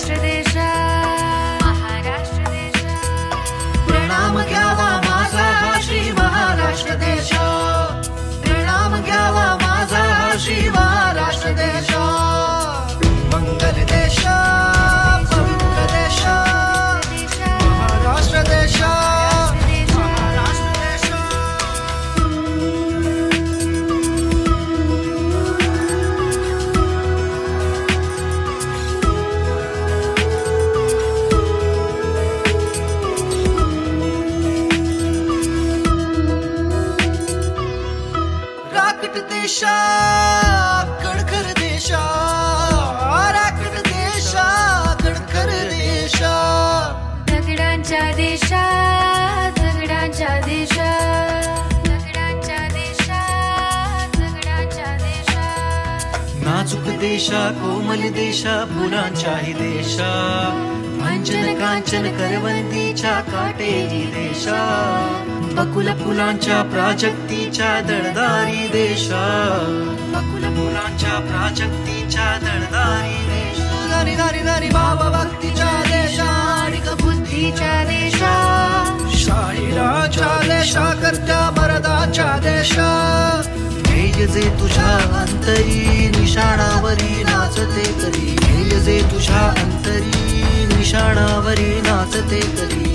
Tradition. राकट देशा कणखर देशा राकट देशा कणखर देशा. दगडांच्या देशा दगडांच्या देशा दगडांच्या देशा दगडांच्या देशा. नाजूक देशा कोमल देशा फुलांच्याही देशा. अंजन कांचन करवंतीच्या काटेरी देशा. बकुल फुलांच्या प्राजक्तीच्या दळदारी देशा बकुल फुलांच्या प्राजक्तीच्या दळदारी देशा दारी दारी दारी भाव भक्तीच्या देशा आणि बुद्धीच्या देशा शाहिराच्या देशा करत्या मरदाच्या देशा जे तुझ्या अंतरी निशाणावरी नाचते करी जे तुझ्या अंतरी निशाणावरी नाचते करी